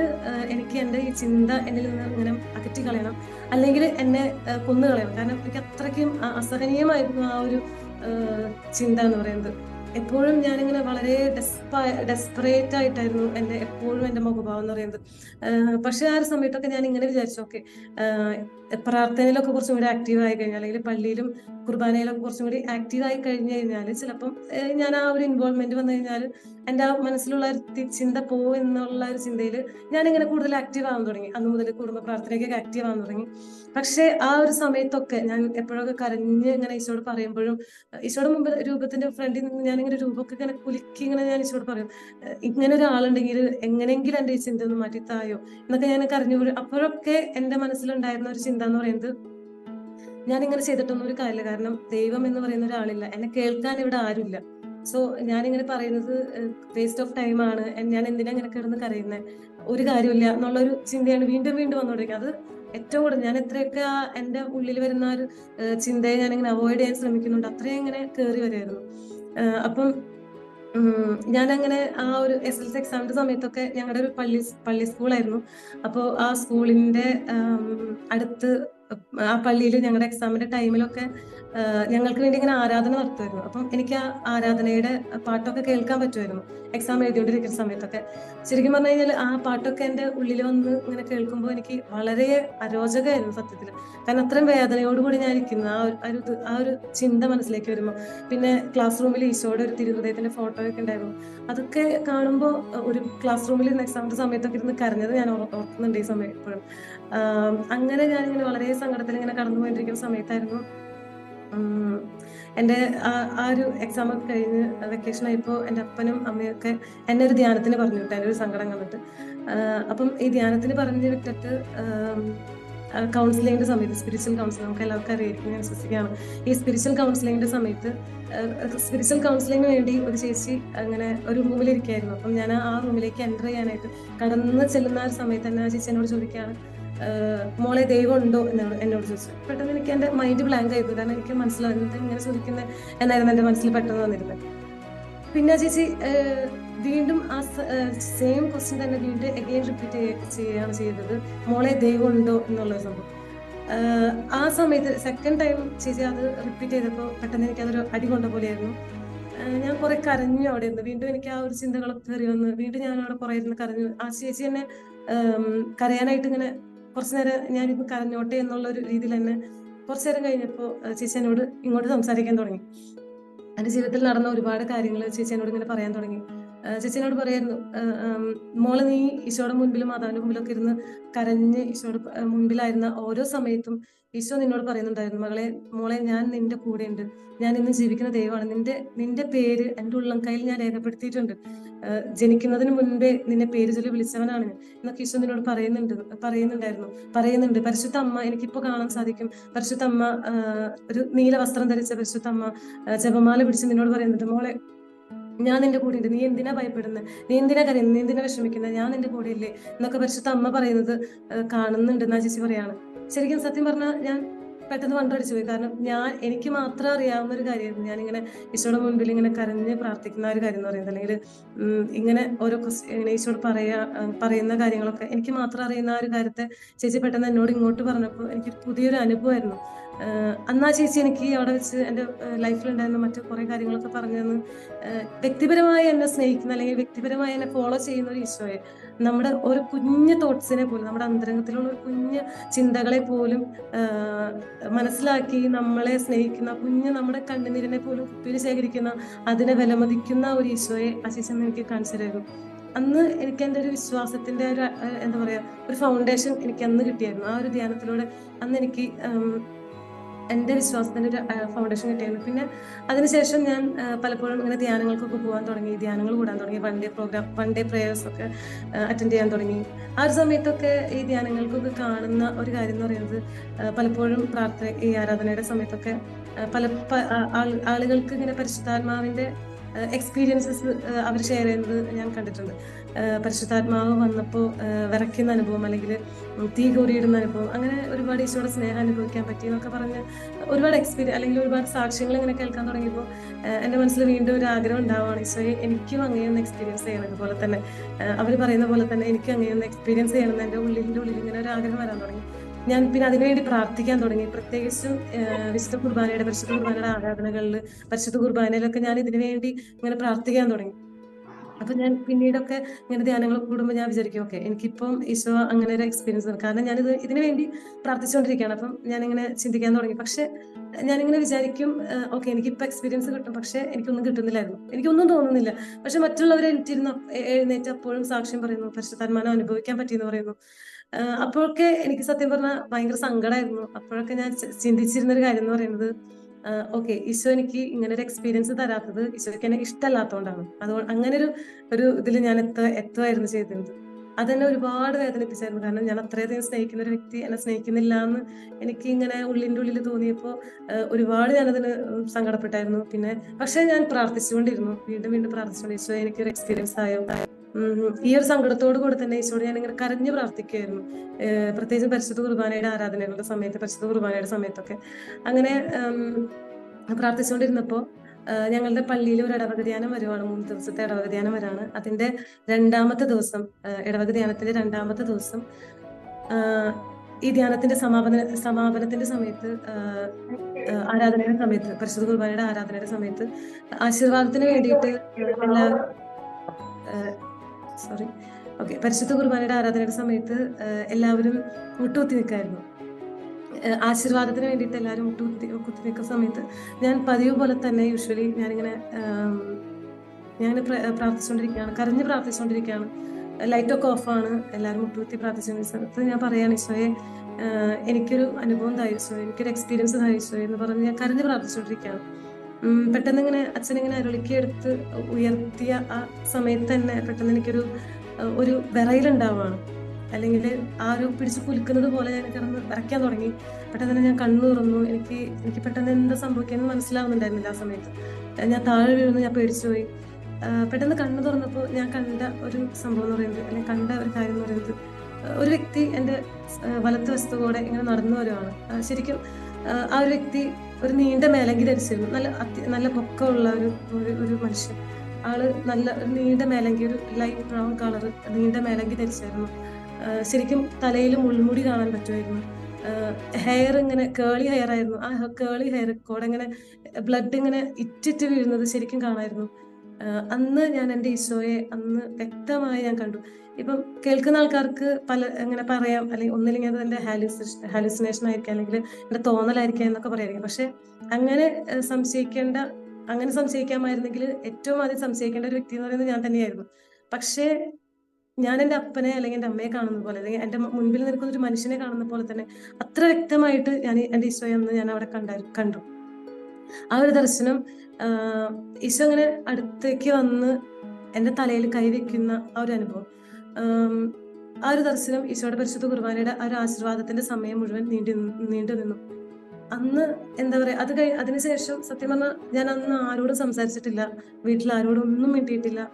എനിക്ക് എന്റെ ഈ ചിന്ത എന്നിൽ നിന്ന് ഇങ്ങനെ അകറ്റി കളയണം. അല്ലെങ്കിൽ എന്നെ കൊന്നു കളയണം കാരണം എനിക്ക് അത്രയ്ക്കും അസഹനീയമായിരുന്നു ആ ഒരു ചിന്ത എന്ന് പറയുന്നത്. എപ്പോഴും ഞാനിങ്ങനെ വളരെ ഡെസ്പറേറ്റ് ആയിട്ടായിരുന്നു എന്റെ എപ്പോഴും എന്റെ മുഖഭാവം എന്ന് പറയുന്നത്. പക്ഷേ ആ ഒരു സമയത്തൊക്കെ ഞാൻ ഇങ്ങനെ വിചാരിച്ചു ഓക്കെ പ്രാർത്ഥനയിലൊക്കെ കുറച്ചും കൂടി ആക്റ്റീവ് ആയി കഴിഞ്ഞാൽ അല്ലെങ്കിൽ പള്ളിയിലും കുർബാനയിലൊക്കെ കുറച്ചും കൂടി ആക്റ്റീവ് ആയി കഴിഞ്ഞു കഴിഞ്ഞാൽ ചിലപ്പം ഞാൻ ആ ഒരു ഇൻവോൾവ്മെന്റ് വന്നു കഴിഞ്ഞാൽ എന്റെ ആ മനസ്സിലുള്ള ഒരു ചിന്ത പോകും എന്നുള്ള ഒരു ചിന്തയിൽ ഞാൻ ഇങ്ങനെ കൂടുതൽ ആക്റ്റീവ് ആവാൻ തുടങ്ങി. അന്ന് മുതൽ കുടുംബ പ്രാർത്ഥനയ്ക്കൊക്കെ ആക്റ്റീവ് ആവാൻ തുടങ്ങി. പക്ഷേ ആ ഒരു സമയത്തൊക്കെ ഞാൻ എപ്പോഴൊക്കെ കരഞ്ഞ് ഇങ്ങനെ ഈശോട് പറയുമ്പോഴും ഈശോയുടെ മുമ്പ് രൂപത്തിന്റെ ഫ്രണ്ടിൽ നിന്ന് ഞാനിങ്ങനെ രൂപമൊക്കെ ഇങ്ങനെ കുലുക്കി ഇങ്ങനെ ഞാൻ ഈശോട് പറയും ഇങ്ങനെ ഒരാളുണ്ടെങ്കിൽ എങ്ങനെയെങ്കിലും എന്റെ ഈ ചിന്ത ഒന്ന് മാറ്റിത്തായോ? എന്നൊക്കെ ഞാൻ കരഞ്ഞു അപ്പോഴൊക്കെ എന്റെ മനസ്സിലുണ്ടായിരുന്ന ഒരു ചിന്ത എന്ന് പറയുന്നത് ഞാൻ ഇങ്ങനെ ചെയ്തിട്ടൊന്നും ഒരു കാര്യമില്ല. കാരണം ദൈവം എന്ന് പറയുന്ന ഒരാളില്ല. എന്നെ കേൾക്കാൻ ഇവിടെ ആരുമില്ല. സോ ഞാനിങ്ങനെ പറയുന്നത് വേസ്റ്റ് ഓഫ് ടൈം ആണ്. ഞാൻ എന്തിനാ ഇങ്ങനെ കിടന്ന് കരയുന്നത് ഒരു കാര്യമില്ല എന്നുള്ളൊരു ചിന്തയാണ് വീണ്ടും വീണ്ടും വന്നുകൊണ്ടിരിക്കുന്നത്. അത് ഏറ്റവും കൂടുതൽ ഞാൻ എത്രയൊക്കെ ആ എന്റെ ഉള്ളിൽ വരുന്ന ഒരു ചിന്തയെ ഞാൻ ഇങ്ങനെ അവോയ്ഡ് ചെയ്യാൻ ശ്രമിക്കുന്നുണ്ട്. അത്രയും ഇങ്ങനെ കയറി വരുമായിരുന്നു അപ്പം അങ്ങനെ ആ ഒരു എസ് എൽ സി എക്സാമിന്റെ സമയത്തൊക്കെ ഞങ്ങളുടെ ഒരു പള്ളി പള്ളി സ്കൂളായിരുന്നു അപ്പോൾ ആ സ്കൂളിന്റെ അടുത്ത് ആ പള്ളിയിൽ ഞങ്ങളുടെ എക്സാമിന്റെ ടൈമിലൊക്കെ ഞങ്ങൾക്ക് വേണ്ടി ഇങ്ങനെ ആരാധന നടത്തുമായിരുന്നു. അപ്പം എനിക്ക് ആ ആരാധനയുടെ പാട്ടൊക്കെ കേൾക്കാൻ പറ്റുമായിരുന്നു. എക്സാം എഴുതിയോണ്ടിരിക്കുന്ന സമയത്തൊക്കെ. ശരിക്കും പറഞ്ഞു കഴിഞ്ഞാൽ ആ പാട്ടൊക്കെ എന്റെ ഉള്ളിൽ വന്ന് ഇങ്ങനെ കേൾക്കുമ്പോൾ എനിക്ക് വളരെ അരോചകമായിരുന്നു സത്യത്തിൽ. കാരണം അത്രയും വേദനയോടുകൂടി ഞാൻ ഇരിക്കുന്നു. ആ ഒരു- ആ ഒരു ചിന്ത മനസ്സിലേക്ക് വരുമ്പോൾ. പിന്നെ ക്ലാസ് റൂമിൽ ഈശോയുടെ ഒരു തിരുഹൃദയത്തിന്റെ ഫോട്ടോ ഒക്കെ ഉണ്ടായിരുന്നു. അതൊക്കെ കാണുമ്പോൾ ഒരു ക്ലാസ് റൂമിൽ ഇരുന്ന് എക്സാമിന്റെ സമയത്തൊക്കെ ഇരുന്ന് കരഞ്ഞത് ഞാൻ ഓർ- ഓർക്കുന്നുണ്ട് ഈ സമയം ഇപ്പോഴും. അങ്ങനെ ഞാനിങ്ങനെ വളരെ സങ്കടത്തിൽ ഇങ്ങനെ കടന്നു പോയിരിക്കുന്ന സമയത്തായിരുന്നു എന്റെ ആ ഒരു എക്സാം ഒക്കെ കഴിഞ്ഞ് വെക്കേഷൻ ആയപ്പോൾ എന്റെ അപ്പനും അമ്മയൊക്കെ എന്നെ ഒരു ധ്യാനത്തിന് പറഞ്ഞു വിട്ടു. എന്റെ ഒരു സങ്കടം കണ്ടിട്ട്. അപ്പം ഈ ധ്യാനത്തിന് പറഞ്ഞു വിട്ടിട്ട് കൗൺസിലിങ്ങിന്റെ സമയത്ത് സ്പിരിച്വൽ കൗൺസിലിംഗ് നമുക്ക് എല്ലാവർക്കും അറിയായിരിക്കും ഞാൻ വിശ്വസിക്കുകയാണ്. ഈ സ്പിരിച്വൽ കൗൺസിലിങ്ങിന്റെ സമയത്ത് സ്പിരിച്വൽ കൗൺസിലിങ്ങിന് വേണ്ടി ഒരു ചേച്ചി അങ്ങനെ ഒരു റൂമിൽ ഇരിക്കുകയായിരുന്നു അപ്പം ഞാൻ ആ റൂമിലേക്ക് എന്റർ ചെയ്യാനായിട്ട് കടന്ന് ചെല്ലുന്ന ആ സമയത്ത് തന്നെ ആ ചേച്ചി എന്നോട് ചോദിക്കുകയാണ് മോളെ ദൈവം ഉണ്ടോ എന്നോട് എന്നോട് ചോദിച്ചു. പെട്ടെന്ന് എനിക്ക് എന്റെ മൈൻഡ് ബ്ലാങ്ക് ആയിരുന്നു കാരണം എനിക്ക് മനസ്സിലാകുന്നത് ഇങ്ങനെ ചോദിക്കുന്നത് എന്നായിരുന്നു എന്റെ മനസ്സിൽ പെട്ടെന്ന് വന്നിരുന്നത്. പിന്നെ ചേച്ചി വീണ്ടും ആ സെയിം ക്വസ്റ്റ്യൻ തന്നെ വീണ്ടും എഗെയിൻ റിപ്പീറ്റ് ചെയ്യുകയാണ് ചെയ്തത്. മോളെ ദൈവം ഉണ്ടോ എന്നുള്ള സംഭവം. ആ സമയത്ത് സെക്കൻഡ് ടൈം ചേച്ചി അത് റിപ്പീറ്റ് ചെയ്തപ്പോൾ പെട്ടെന്ന് എനിക്ക് അതൊരു അടി കൊണ്ട പോലെയായിരുന്നു. ഞാൻ കുറെ കരഞ്ഞു അവിടെ ഇരുന്ന്. വീണ്ടും എനിക്ക് ആ ഒരു ചിന്തകളൊക്കെ കയറി വന്നു വീണ്ടും ഞാൻ അവിടെ കുറെ ഇരുന്ന് കരഞ്ഞു. ആ ചേച്ചി എന്നെ കരയാനായിട്ട് ഇങ്ങനെ കുറച്ചു നേരം ഞാനിത് കരഞ്ഞോട്ടെ എന്നുള്ള ഒരു രീതിയിൽ തന്നെ കുറച്ചു നേരം കഴിഞ്ഞപ്പോൾ ചേച്ചി എന്നോട് ഇങ്ങോട്ട് സംസാരിക്കാൻ തുടങ്ങി. എന്റെ ജീവിതത്തിൽ നടന്ന ഒരുപാട് കാര്യങ്ങൾ ചേച്ചി എന്നോട് ഇങ്ങനെ പറയാൻ തുടങ്ങി. ആ, ചേച്ചി എന്നോട് പറയായിരുന്നു മോൾ നീ ഈശോയുടെ മുൻപിലും മാതാവിന്റെ മുമ്പിലൊക്കെ ഇരുന്ന് കരഞ്ഞ് ഈശോയുടെ മുൻപിലായിരുന്ന ഓരോ സമയത്തും ഈശോ നിന്നോട് പറയുന്നുണ്ടായിരുന്നു മകളെ മോളെ ഞാൻ നിന്റെ കൂടെയുണ്ട്. ഞാൻ ഇന്ന് ജീവിക്കുന്ന ദൈവമാണ്. നിന്റെ നിന്റെ പേര് എന്റെ ഉള്ളം കയ്യിൽ ഞാൻ രേഖപ്പെടുത്തിയിട്ടുണ്ട്. ജനിക്കുന്നതിന് മുൻപേ നിന്നെ പേര് ചൊല്ലി വിളിച്ചവനാണ് എന്നൊക്കെ ഈശോ നിന്നോട് പറയുന്നുണ്ട് പറയുന്നുണ്ടായിരുന്നു. പറയുന്നുണ്ട് പരിശുദ്ധ അമ്മ എനിക്കിപ്പോ കാണാൻ സാധിക്കും. പരിശുദ്ധ അമ്മ ഒരു നീല വസ്ത്രം ധരിച്ച പരിശുദ്ധ അമ്മ ജപമാല പിടിച്ച് നിന്നോട് പറയുന്നുണ്ട് മോളെ ഞാൻ നിന്റെ കൂടെ ഉണ്ട് നീ എന്തിനാ ഭയപ്പെടുന്നത് നീ എന്തിനാ കരയുന്നത് നീ എന്തിനാ വിഷമിക്കുന്നത് ഞാൻ നിന്റെ കൂടെ ഇല്ലേ എന്നൊക്കെ പരിശുദ്ധ അമ്മ പറയുന്നത് കാണുന്നുണ്ട് എന്നാ ചേച്ചി പറയാണ്. ശരിക്കും സത്യം പറഞ്ഞാൽ ഞാൻ പെട്ടെന്ന് വണ്ടടിച്ചു പോയി. കാരണം ഞാൻ എനിക്ക് മാത്രം അറിയാവുന്ന ഒരു കാര്യമായിരുന്നു. ഇങ്ങനെ ഈശോയുടെ മുൻപിൽ ഇങ്ങനെ കരഞ്ഞ് പ്രാർത്ഥിക്കുന്ന ഒരു കാര്യം എന്ന് പറയുന്നത്. അല്ലെങ്കിൽ ഇങ്ങനെ ഓരോ ഇങ്ങനെ ഈശോട് പറയാ പറയുന്ന കാര്യങ്ങളൊക്കെ എനിക്ക് മാത്രം അറിയുന്ന ആ ഒരു കാര്യത്തെ ചേച്ചി പെട്ടെന്ന് എന്നോട് ഇങ്ങോട്ട് പറഞ്ഞപ്പോൾ എനിക്ക് പുതിയൊരു അനുഭവമായിരുന്നു. അന്ന് ചേച്ചി എനിക്ക് അവിടെ വെച്ച് എന്റെ ലൈഫിലുണ്ടായിരുന്ന മറ്റു കുറേ കാര്യങ്ങളൊക്കെ പറഞ്ഞു തന്ന്. വ്യക്തിപരമായി എന്നെ സ്നേഹിക്കുന്ന അല്ലെങ്കിൽ വ്യക്തിപരമായി എന്നെ ഫോളോ ചെയ്യുന്ന ഒരു ഈശോയെ നമ്മുടെ ഒരു കുഞ്ഞു തോട്ട്സിനെ പോലും നമ്മുടെ അന്തരംഗത്തിലുള്ള ഒരു കുഞ്ഞു ചിന്തകളെ പോലും മനസ്സിലാക്കി നമ്മളെ സ്നേഹിക്കുന്ന കുഞ്ഞ് നമ്മുടെ കണ്ണുനീരിനെ പോലും കുപ്പിയിൽ ശേഖരിക്കുന്ന അതിനെ വിലമതിക്കുന്ന ഒരു ഈശോയെ ആ ചേച്ചി എനിക്ക് കാണിച്ചു അന്ന് എനിക്ക് എന്റെ ഒരു വിശ്വാസത്തിന്റെ ഒരു എന്താ പറയുക ഒരു ഫൗണ്ടേഷൻ എനിക്ക് അന്ന് കിട്ടിയായിരുന്നു. ആ ഒരു ധ്യാനത്തിലൂടെ അന്ന് എനിക്ക് എന്റെ വിശ്വാസത്തിന്റെ ഒരു ഫൗണ്ടേഷൻ കിട്ടിയായിരുന്നു പിന്നെ അതിനുശേഷം ഞാൻ പലപ്പോഴും ഇങ്ങനെ ധ്യാനങ്ങൾക്കൊക്കെ പോകാൻ തുടങ്ങി ധ്യാനങ്ങൾ കൂടാൻ തുടങ്ങി one day programme one day പ്രേയേഴ്സൊക്കെ attend ചെയ്യാൻ തുടങ്ങി. ആ ഒരു സമയത്തൊക്കെ ഈ ധ്യാനങ്ങൾക്കൊക്കെ കാണുന്ന ഒരു കാര്യം എന്ന് പറയുന്നത് പലപ്പോഴും പ്രാർത്ഥന ഈ ആരാധനയുടെ സമയത്തൊക്കെ പല ആളുകൾക്ക് ഇങ്ങനെ പരിശുദ്ധാത്മാവിന്റെ എക്സ്പീരിയൻസസ് അവർ ഷെയർ ചെയ്യുന്നത് ഞാൻ കണ്ടിട്ടുണ്ട്. പരിശുദ്ധാത്മാവ് വന്നപ്പോൾ വിറയ്ക്കുന്ന അനുഭവം അല്ലെങ്കിൽ തീ കോരിയിടുന്ന അനുഭവം അങ്ങനെ ഒരുപാട് ഈശോടെ സ്നേഹം അനുഭവിക്കാൻ പറ്റി എന്നൊക്കെ പറഞ്ഞ് ഒരുപാട് എക്സ്പീരിയൻസ് അല്ലെങ്കിൽ ഒരുപാട് സാക്ഷ്യങ്ങൾ ഇങ്ങനെ കേൾക്കാൻ തുടങ്ങിയപ്പോൾ എന്റെ മനസ്സിൽ വീണ്ടും ഒരു ആഗ്രഹം ഉണ്ടാവുകയാണ് ഈശോയെ എനിക്കും അങ്ങനെയൊന്ന് എക്സ്പീരിയൻസ് ചെയ്യണം പോലെ തന്നെ. അവർ പറയുന്ന പോലെ തന്നെ എനിക്കും അങ്ങനെയൊന്ന് എക്സ്പീരിയൻസ് ചെയ്യണം എന്റെ ഉള്ളിന്റെ ഉള്ളിൽ ഇങ്ങനെ ഒരു ആഗ്രഹം വരാൻ തുടങ്ങി. ഞാൻ പിന്നെ അതിനുവേണ്ടി പ്രാർത്ഥിക്കാൻ തുടങ്ങി. പ്രത്യേകിച്ചും വിശുദ്ധ കുർബാനയുടെ പരിശുദ്ധ കുർബാനയുടെ ആരാധനകളിൽ പരിശുദ്ധ കുർബാനയിലൊക്കെ ഞാൻ ഇതിനു വേണ്ടി ഇങ്ങനെ പ്രാർത്ഥിക്കാൻ തുടങ്ങി. അപ്പൊ ഞാൻ പിന്നീടൊക്കെ ഇങ്ങനെ ധ്യാനങ്ങൾ കൂടുമ്പോൾ ഞാൻ വിചാരിക്കും ഓക്കെ എനിക്കിപ്പം ഈശോ അങ്ങനെ ഒരു എക്സ്പീരിയൻസ് കാരണം ഞാനിത് ഇതിനു വേണ്ടി പ്രാർത്ഥിച്ചുകൊണ്ടിരിക്കുകയാണ്. അപ്പം ഞാനിങ്ങനെ ചിന്തിക്കാൻ തുടങ്ങി. പക്ഷെ ഞാനിങ്ങനെ വിചാരിക്കും ഓക്കെ എനിക്കിപ്പോൾ എക്സ്പീരിയൻസ് കിട്ടും. പക്ഷെ എനിക്കൊന്നും കിട്ടുന്നില്ലായിരുന്നു. എനിക്കൊന്നും തോന്നുന്നില്ല. പക്ഷെ മറ്റുള്ളവരെ എഴുത്തിരുന്ന് എഴുന്നേറ്റ് അപ്പോഴും സാക്ഷ്യം പറയുന്നു പരിശുദ്ധാത്മാനം അനുഭവിക്കാൻ പറ്റിയെന്ന് പറയുന്നു. അപ്പോഴൊക്കെ എനിക്ക് സത്യം പറഞ്ഞാൽ ഭയങ്കര സങ്കടമായിരുന്നു അപ്പോഴൊക്കെ ഞാൻ ചിന്തിച്ചിരുന്ന ഒരു കാര്യം എന്ന് പറയുന്നത് ഓക്കെ ഈശോ എനിക്ക് ഇങ്ങനെ ഒരു എക്സ്പീരിയൻസ് തരാത്തത് ഈശോയ്ക്ക് എന്നെ ഇഷ്ടമല്ലാത്തതുകൊണ്ടാണ് അതുകൊണ്ട് അങ്ങനെ ഒരു ഒരു ഇതിൽ ഞാൻ എത്ത എത്തുമായിരുന്നു ചെയ്തിരുന്നത്. അതെന്നെ ഒരുപാട് വേദനിപ്പിച്ചായിരുന്നു. കാരണം ഞാൻ അത്രയധികം സ്നേഹിക്കുന്ന ഒരു വ്യക്തി എന്നെ സ്നേഹിക്കുന്നില്ല എന്ന് എനിക്ക് ഇങ്ങനെ ഉള്ളിന്റെ ഉള്ളിൽ തോന്നിയപ്പോൾ ഒരുപാട് ഞാനതിന് സങ്കടപ്പെട്ടായിരുന്നു. പിന്നെ പക്ഷേ ഞാൻ പ്രാർത്ഥിച്ചുകൊണ്ടിരുന്നു. വീണ്ടും വീണ്ടും പ്രാർത്ഥിച്ചുകൊണ്ട് ഈശോ എനിക്കൊരു എക്സ്പീരിയൻസ് ആയോ ഈ ഒരു സങ്കടത്തോട് കൂടെ തന്നെ ഈശോട് ഞാൻ ഇങ്ങനെ കരഞ്ഞു പ്രാർത്ഥിക്കുകയായിരുന്നു. പ്രത്യേകിച്ച് പരിശുദ്ധ കുർബാനയുടെ ആരാധനകളുടെ സമയത്ത് പരിശുദ്ധ കുർബാനയുടെ സമയത്തൊക്കെ. അങ്ങനെ പ്രാർത്ഥിച്ചുകൊണ്ടിരുന്നപ്പോ പ്രാർത്ഥിച്ചുകൊണ്ടിരുന്നപ്പോൾ ഞങ്ങളുടെ പള്ളിയിൽ ഒരു ഇടവക ധ്യാനം വരുവാണ്. മൂന്ന് ദിവസത്തെ ഇടവക ധ്യാനം വരാണ്. അതിന്റെ രണ്ടാമത്തെ ദിവസം ഇടവക ധ്യാനത്തിന്റെ രണ്ടാമത്തെ ദിവസം ഈ ധ്യാനത്തിന്റെ സമാപന സമാപനത്തിന്റെ സമയത്ത് ആരാധനയുടെ സമയത്ത് പരിശുദ്ധ കുർബാനയുടെ ആരാധനയുടെ സമയത്ത് ആശീർവാദത്തിന് വേണ്ടിയിട്ട് എല്ലാവരും സോറി ഓക്കെ പരിശുദ്ധ കുർബാനയുടെ ആരാധനയുടെ സമയത്ത് എല്ലാവരും മുട്ടുകുത്തി നിൽക്കായിരുന്നു. ആശീർവാദത്തിന് വേണ്ടിയിട്ട് എല്ലാവരും മുട്ടുകുത്തി കുത്തി നിൽക്കുന്ന സമയത്ത് ഞാൻ പതിവ് പോലെ തന്നെ യൂഷ്വലി ഞാനിങ്ങനെ ഞാൻ പ്രാർത്ഥിച്ചുകൊണ്ടിരിക്കുകയാണ്. കരഞ്ഞ് പ്രാർത്ഥിച്ചുകൊണ്ടിരിക്കുകയാണ്. ലൈറ്റൊക്കെ ഓഫാണ് എല്ലാവരും മുട്ടുകുത്തി പ്രാർത്ഥിച്ചുകൊണ്ടിരിക്കുന്ന സമയത്ത് ഞാൻ പറയുകയാണ് ഈശോയെ എനിക്കൊരു അനുഭവം തായി ഈശോയെ? എനിക്കൊരു എക്സ്പീരിയൻസ് തായി എന്ന് പറഞ്ഞ് ഞാൻ കരഞ്ഞ് പ്രാർത്ഥിച്ചുകൊണ്ടിരിക്കുകയാണ്. പെട്ടെന്ന് ഇങ്ങനെ അച്ഛനിങ്ങനെ അരുളിക്കെടുത്ത് ഉയർത്തിയ ആ സമയത്ത് തന്നെ പെട്ടെന്ന് എനിക്കൊരു ഒരു വിറയിലുണ്ടാവുകയാണ്. അല്ലെങ്കിൽ ആ ഒരു പിടിച്ച് കുലുക്കുന്നത് പോലെ ഞാൻ കിടന്ന് വരയ്ക്കാൻ തുടങ്ങി. പെട്ടെന്ന് തന്നെ ഞാൻ കണ്ണു തുറന്നു. എനിക്ക് എനിക്ക് പെട്ടെന്ന് എന്താ സംഭവിക്കുന്നത് മനസ്സിലാവുന്നുണ്ടായിരുന്നില്ല ആ സമയത്ത്. ഞാൻ താഴെ വീഴുന്നു ഞാൻ പേടിച്ചു പോയി. പെട്ടെന്ന് കണ്ണു തുറന്നപ്പോൾ ഞാൻ കണ്ട ഒരു സംഭവം എന്ന് പറയുന്നത് അല്ലെങ്കിൽ കണ്ട ഒരു കാര്യം എന്ന് പറയുന്നത് ഒരു വ്യക്തി എന്റെ ആഹ് വലത്ത് വശത്തു കൂടെ ഇങ്ങനെ നടന്നു വരുവാണ്. ശരിക്കും ആ ഒരു വ്യക്തി ഒരു നീണ്ട മേലങ്കി ധരിച്ചിരുന്നു. നല്ല അത്യ- നല്ല പൊക്കമുള്ള ഒരു ഒരു- മനുഷ്യൻ. ആൾ നല്ല നീണ്ട മേലങ്കി ഒരു ലൈറ്റ് ബ്രൗൺ കളർ നീണ്ട മേലങ്കി ധരിച്ചായിരുന്നു. ശരിക്കും തലയിൽ മുൾമുടി കാണാൻ പറ്റുമായിരുന്നു. ഹെയർ ഇങ്ങനെ കേളി ഹെയർ ആയിരുന്നു. ആ കേളി ഹെയർ കൂടെ ഇങ്ങനെ ബ്ലഡ് ഇങ്ങനെ ഇറ്റിറ്റ് വീഴുന്നത് ശരിക്കും കാണായിരുന്നു. അന്ന് ഞാൻ എന്റെ ഈശോയെ അന്ന് വ്യക്തമായി ഞാൻ കണ്ടു. ഇപ്പം കേൾക്കുന്ന ആൾക്കാർക്ക് പല എങ്ങനെ പറയാം അല്ലെങ്കിൽ ഒന്നില്ലെങ്കിൽ അത് എന്റെ ഹാലുസിനേഷൻ ഹാലുസിനേഷൻ ആയിരിക്കാം അല്ലെങ്കിൽ എന്റെ തോന്നലായിരിക്കാം എന്നൊക്കെ പറയായിരിക്കും. പക്ഷെ അങ്ങനെ സംശയിക്കേണ്ട അങ്ങനെ സംശയിക്കാമായിരുന്നെങ്കിൽ ഏറ്റവും ആദ്യം സംശയിക്കേണ്ട ഒരു വ്യക്തി എന്ന് പറയുന്നത് ഞാൻ തന്നെയായിരുന്നു. പക്ഷേ ഞാൻ എന്റെ അപ്പനെ അല്ലെങ്കിൽ എന്റെ അമ്മയെ കാണുന്ന പോലെ അല്ലെങ്കിൽ എന്റെ മുൻപിൽ നിൽക്കുന്ന ഒരു മനുഷ്യനെ കാണുന്ന പോലെ തന്നെ അത്ര വ്യക്തമായിട്ട് ഞാൻ എന്റെ ഈശോയെ അന്ന് ഞാൻ അവിടെ കണ്ടു. ആ ഒരു ദർശനം ഈശോ അങ്ങനെ അടുത്തേക്ക് വന്ന് എന്റെ തലയിൽ കൈവയ്ക്കുന്ന ആ ഒരു അനുഭവം. ആം, ഒരു ദർശനം ഈശോയുടെ പരിശുദ്ധ കുർബാനയുടെ ആ ഒരു ആശീർവാദത്തിന്റെ സമയം മുഴുവൻ നീണ്ടു നീണ്ടു നിന്നു. അന്ന് എന്താ പറയാ അത് കഴി അതിനുശേഷം സത്യം പറഞ്ഞാൽ ഞാൻ അന്ന് ആരോടും സംസാരിച്ചിട്ടില്ല. വീട്ടിൽ ആരോടും ഒന്നും മിണ്ടിയിട്ടില്ല.